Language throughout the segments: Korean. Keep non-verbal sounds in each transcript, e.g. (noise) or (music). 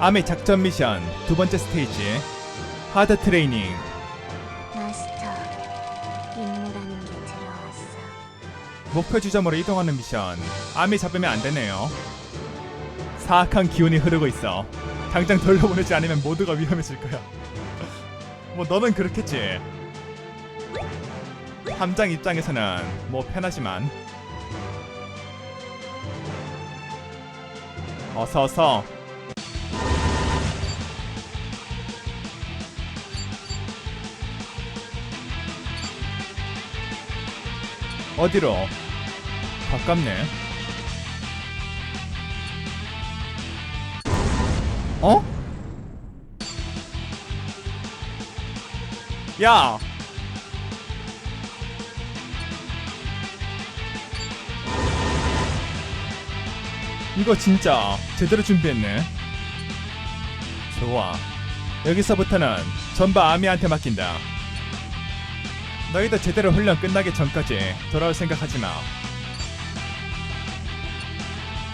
아메 작전 미션 두 번째 스테이지 하드 트레이닝. 마스터, 임무라는 게 들어왔어. 목표 지점으로 이동하는 미션. 아미 잡으면 안 되네요. 사악한 기운이 흐르고 있어. 당장 돌려보내지 않으면 모두가 위험해질 거야. (laughs) 뭐 너는 그렇겠지? 함장 입장에서는 뭐 편하지만. 어서 어서 어디로 가깝네. 어? 야! 이거 진짜 제대로 준비했네. 좋아. 여기서부터는 전부 아미한테 맡긴다. 너희도 제대로 훈련 끝나기 전까지 돌아올 생각하지 마.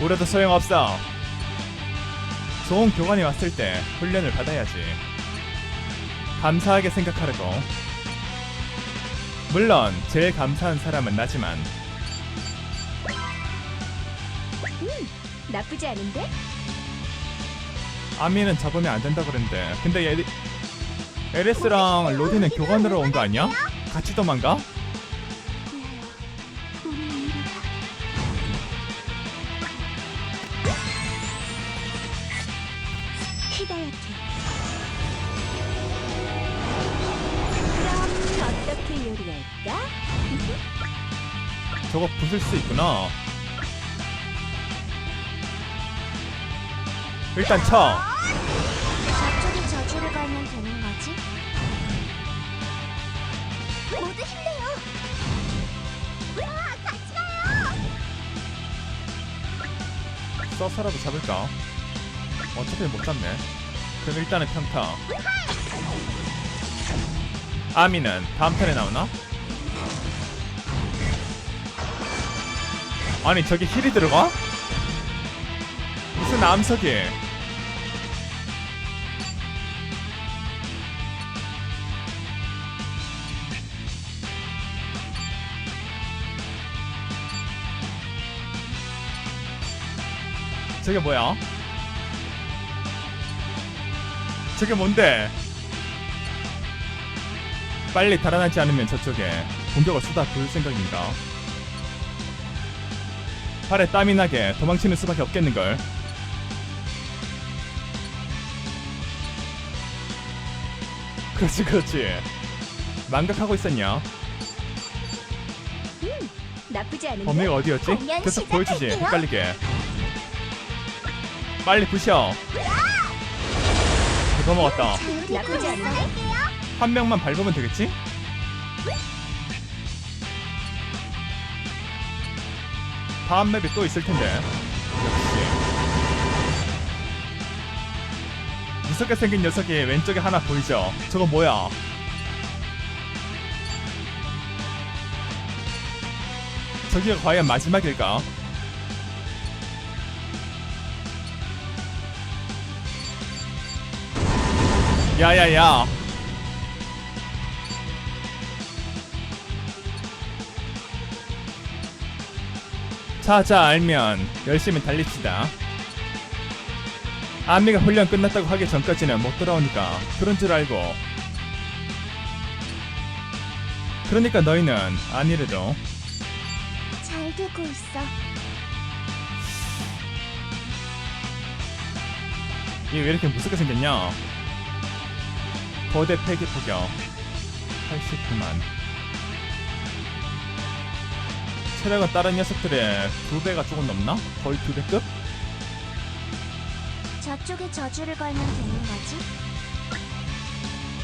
우려도 소용없어. 좋은 교관이 왔을 때 훈련을 받아야지. 감사하게 생각하려고. 물론 제일 감사한 사람은 나지만 나쁘지 않은데? 아미는 잡으면 안 된다 그랬는데 근데 에리, 에레스랑 로디는 교관으로 온 거 아니야? 같이 도망가? 그럼 어떻게 요리할까? 저거 부술 수 있구나. 일단 쳐. 모두 힘내요. 와, 같이 가요. 써서라도 잡을까? 어차피 못 잡네. 그럼 일단은 평타. 아미는 다음 턴에 나오나? 아니 저기 힐이 들어가? 무슨 암석이? 저게 뭐야? 저게 뭔데? 빨리 달아나지 않으면 저쪽에 공격을 쏟아 부을 생각인가? 팔에 땀이 나게 도망치는 수밖에 없겠는걸. 그렇지 그렇지. 망각하고 있었냐? 나쁘지 않은데? 범위가 어디였지? 계속 보여주지. 헷갈리게 빨리 부셔 그거 먹었다 나쁘지 않은데? 한 명만 밟으면 되겠지? 다음 맵이 또 있을 텐데 역시 무섭게 생긴 녀석이 왼쪽에 하나 보이죠? 저거 뭐야? 저기가 과연 마지막일까? 야야야. 자자 알면 열심히 달립시다. 아미가 훈련 끝났다고 하기 전까지는 못 돌아오니까 그런 줄 알고. 그러니까 너희는 아니래도. 잘 되고 있어. 이게 왜 이렇게 무섭게 생겼냐 거대 폐기 포격 89만 체력은 다른 녀석들의 두 배가 조금 넘나? 거의 두 배급? 저쪽에 저주를 걸면 되는 거지?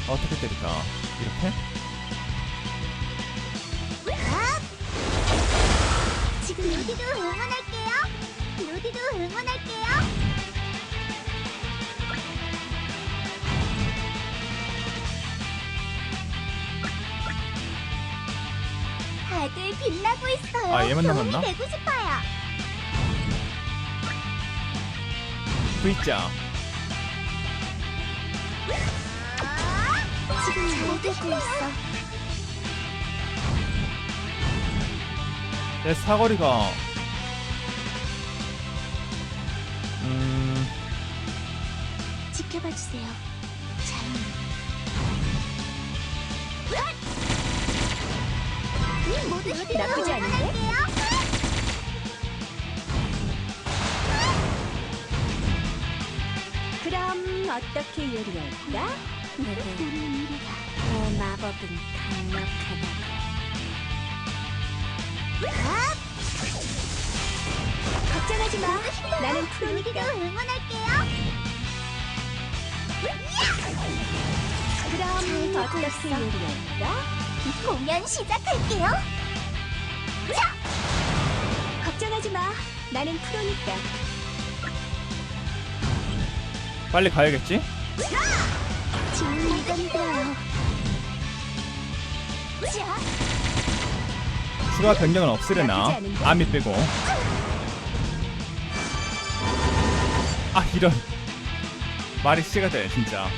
어떻게 때릴까? 이렇게? 지금 루디도 응원할게요. 루디도 응원할게요. 다들 빛나고 있어요. 아, 얘 만나봤나? 되고 싶어요. V자 지금 잘되고 있어. 내 사거리가 음 지켜봐 주세요. 모두 나쁘지 않은데? 그럼 어떻게 요리할까? 내 마법은 강력하다. 걱정하지 마. 나는 프로니까. 응원할게요. 그럼 어떻게. 요리할까? 공연 시작할게요. 걱정하지 마. 나는 프로니까. 빨리 가야겠지? 자, 추가 변경은 없으려나? 아미 빼고 아 이런 말이 씨가 돼 진짜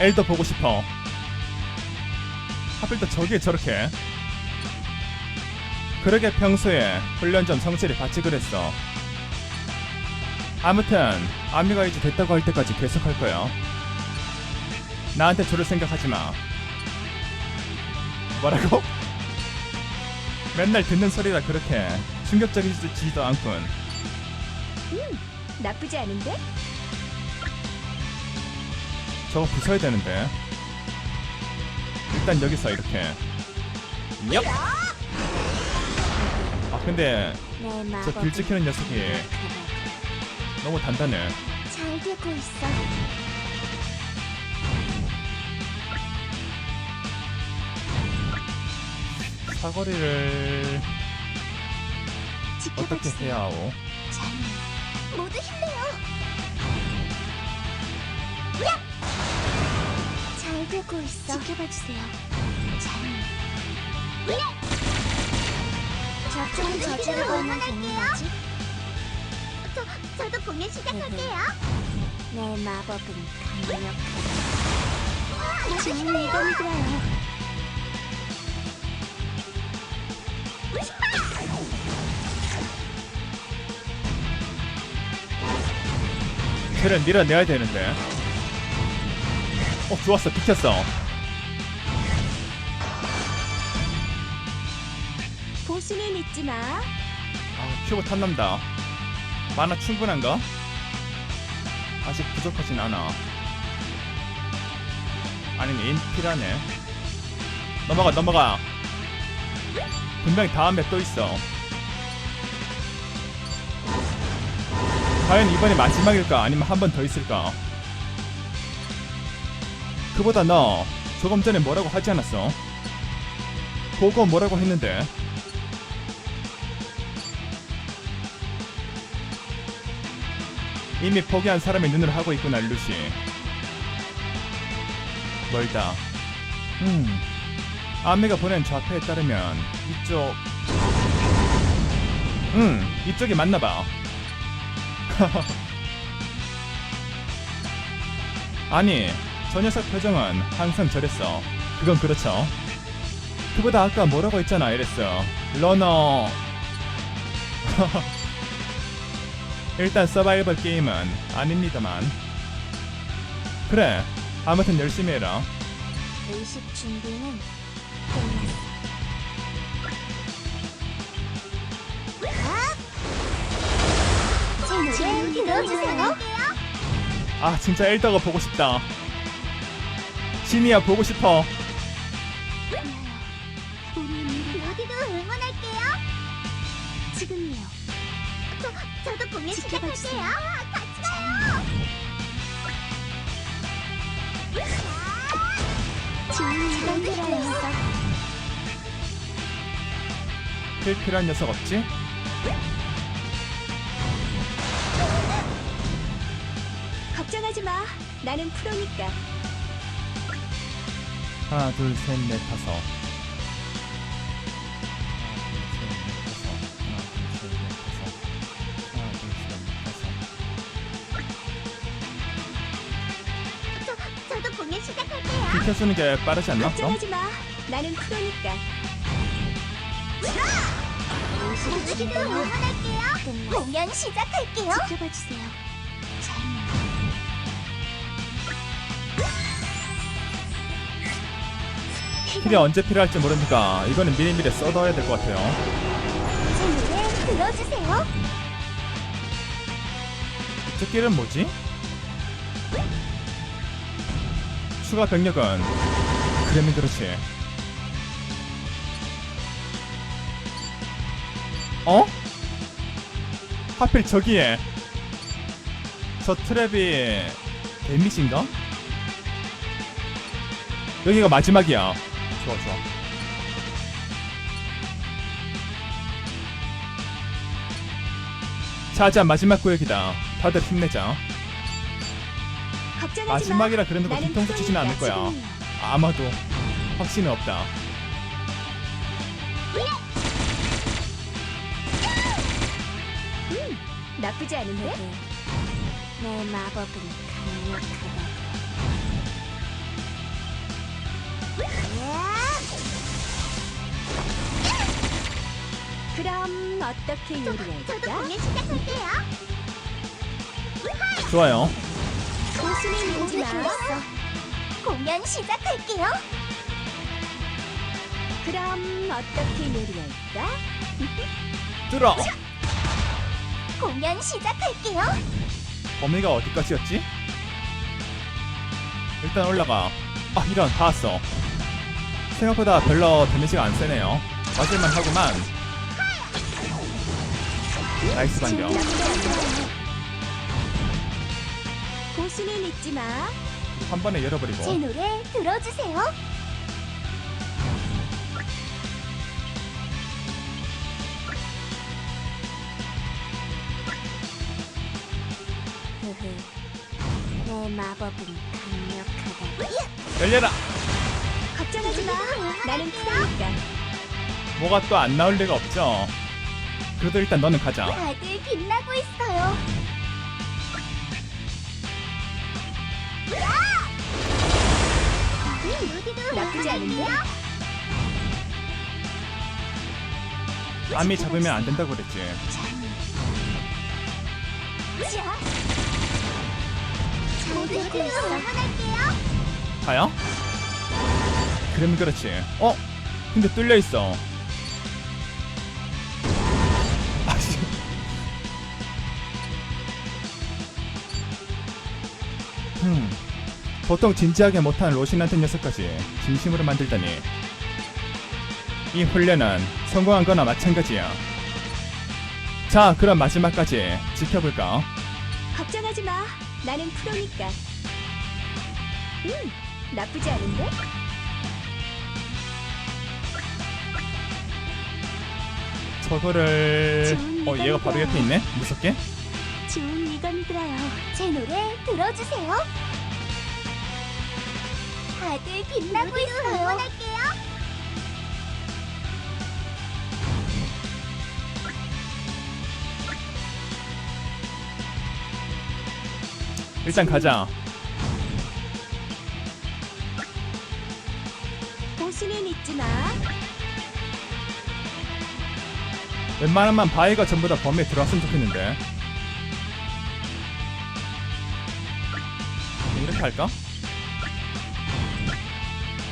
엘더 보고 싶어 하필 또 저기에 저렇게 그러게 평소에 훈련 좀 성실히 받지 그랬어 아무튼 아미가 이제 됐다고 할 때까지 계속 할 거야 나한테 조를 생각하지 마. 뭐라고? 맨날 듣는 소리라 그렇게 충격적이지도 않군. 나쁘지 않은데? 저거 부숴야 되는데. 일단 여기서 이렇게. 얍! 아 근데 내저 마법은 길 지키는 녀석이 강력하다. 너무 단단해. 잘 되고 있어. 사거리를 어떻게. 해야 하오? 잘. 모두 힘내요. 잘 되고 있어. 지켜봐 주세요. 잘. 저쪽은 저주를 걸면 되는 거지? 저, 저도 공연 시작할게요. 내 마법은 강력하다. 지금 이건 들어요. 쟤를 밀어내야 되는데. 어 좋았어 비켰어. 보수는 잊지 마. 아, 큐브 탐난다. 만화 충분한가? 아직 부족하진 않아. 아니면 인필하네. 넘어가, 넘어가. 분명히 다음에 또 있어. 과연 이번이 마지막일까? 아니면 한 번 더 있을까? 그보다 너 조금 전에 뭐라고 하지 않았어? 그거 뭐라고 했는데? 이미 포기한 사람의 눈을 하고 있구나 루시. 멀다. 음. 아메가 보낸 좌표에 따르면 이쪽. 음 이쪽이 맞나봐. (laughs) 아니 저 녀석 표정은 항상 저랬어. 그건 그렇죠. 그보다 아까 뭐라고 했잖아 이랬어. 러너. (laughs) 일단 서바이벌 게임은 아닙니다만. 그래 아무튼 열심히 해라. 의식 준비는 끝났어. 제 노래 들어주세요. 아 진짜 엘더가 보고 싶다 신이야 보고 싶어 어디도 응원할게요. 지금이요. 저, 저도 공연 시작할게요. 같이 가요. 들어요. 필필한 녀석 없지? 걱정하지 마. 나는 프로니까. 하나 둘 셋 넷 다섯 수는 게 빠르지 않나? 걱정하지 마. 나는 프로니까. 모두 응원할게요. 공연 시작할게요. 지켜봐 주세요. 잘 힐이 언제 필요할지 모르니까 이거는 미리미리 써둬야 될 것 같아요. 제 들어주세요. 이쪽 길은 뭐지? 추가 병력은 그러면 그렇지. 어? 하필 저기에 저 트랩이 데미지인가? 여기가 마지막이야. 좋아 좋아. 자자 마지막 구역이다. 다들 힘내자. 걱정하지 마. 마지막이라 그래놓고 나는 뒤통수 치지는 않을 거야. 지금이야. 아마도 확신은 없다. 나쁘지 않은데? 내 마법은 강력하다. 그럼 어떻게 저도 요리할까? 공연 시작할게요. 좋아요. 모두 믿지 마. 공연 시작할게요. 그럼 어떻게 요리할까? 뚫어. 공연 시작할게요. 범위가 어디까지였지? 일단 올라가. 아 이런 다 왔어. 생각보다 별로 데미지가 안 세네요. 맞을만 하구만. 나이스 반격. 고수는 잊지 마. 한 번에 제 열어버리고. 노래 들어주세요. 내 마법은 강력하다. 열려라. 걱정하지 마. 나는 프로니까. 뭐가 또 안 나올 리가 없죠. 그래도 일단 너는 가자. 다들 빛나고 있어요. 모두도 나쁘지 않은데? 암이 잡으면 안 된다고 그랬지. 자, 응원할게요. 가요? 그럼 그렇지. 어? 근데 뚫려 있어. 음. 보통 진지하게 못하는 로신 한테 녀석까지 진심으로 만들다니. 이 훈련은 성공한 거나 마찬가지야. 자, 그럼 마지막까지 지켜볼까? 걱정하지 마. 나는 프로니까. 음, 나쁘지 않은데? 저거를 어 얘가 바로 옆에 있네 무섭게 좋은 이건 들어요. 제 노래 들어주세요. 다들 빛나고 있어요. 응원할게요. 일단 가자 고수는 잊지 마. 웬만하면 바위가 전부 다 범위에 들어왔으면 좋겠는데 이렇게 할까?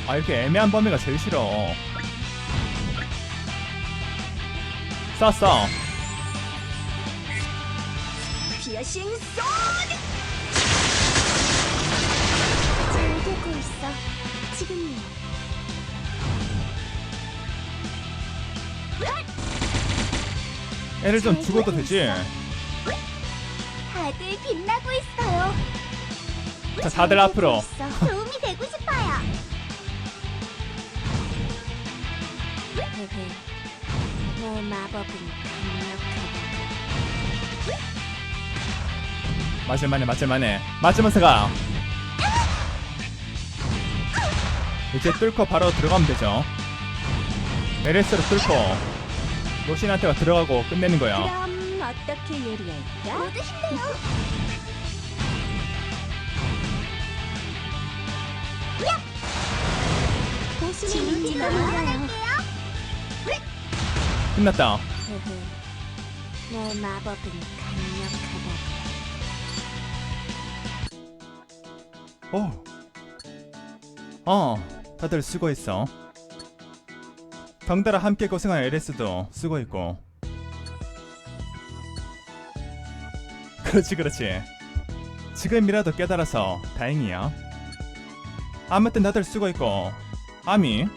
아 이렇게 애매한 범위가 제일 싫어 쐈어 피어싱 쏘! 잘 되고 있어. 지금이야. 애를 좀 죽어도 되지 다들 빛나고 있어요. 자 다들 앞으로. 도움이 되고 싶어요. 내 마법은 강력하다. 맞을만해 맞을만해 맞으면서 가 이제 뚫고 바로 들어가면 되죠 LS로 뚫고 로신한테가 들어가고 끝내는 거야 그럼 어떻게 요리할까? 모두 힘내요. 야! 보수는 잊지 마. 끝났다. 내 마법은 강력하다. 오. 어, 다들 수고했어. 덩달아 함께 고생한 LS도 수고했고. 그렇지, 그렇지. 지금이라도 깨달아서 다행이야. 아무튼 다들 수고했고. 아미.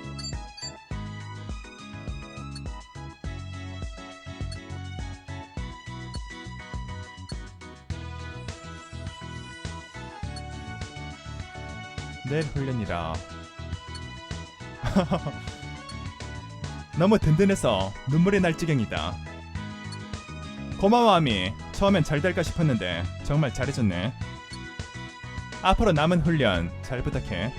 내일 훈련이라. (laughs) 너무 든든해서 눈물이 날 지경이다. 고마워 아미. 처음엔 잘 될까 싶었는데 정말 잘해줬네. 앞으로 남은 훈련 잘 부탁해.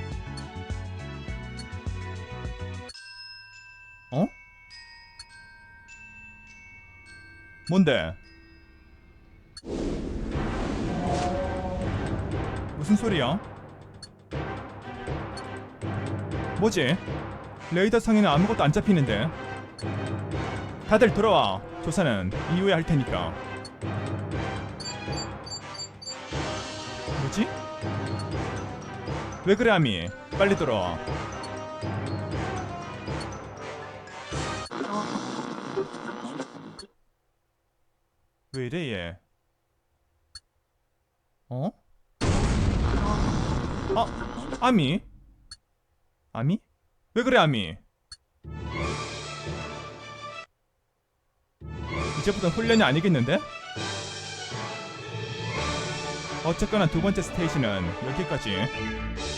어? 뭔데? 무슨 소리야? 뭐지? 레이더 상에는 아무것도 안 잡히는데. 다들 돌아와. 조사는 이후에 할 테니까. 왜 그래 아미? 빨리 돌아와. 왜 이래 얘? 어? 아, 아미? 아미? 왜 그래 아미? 이제부터 훈련이 아니겠는데? 어쨌거나 두 번째 스테이지는 여기까지.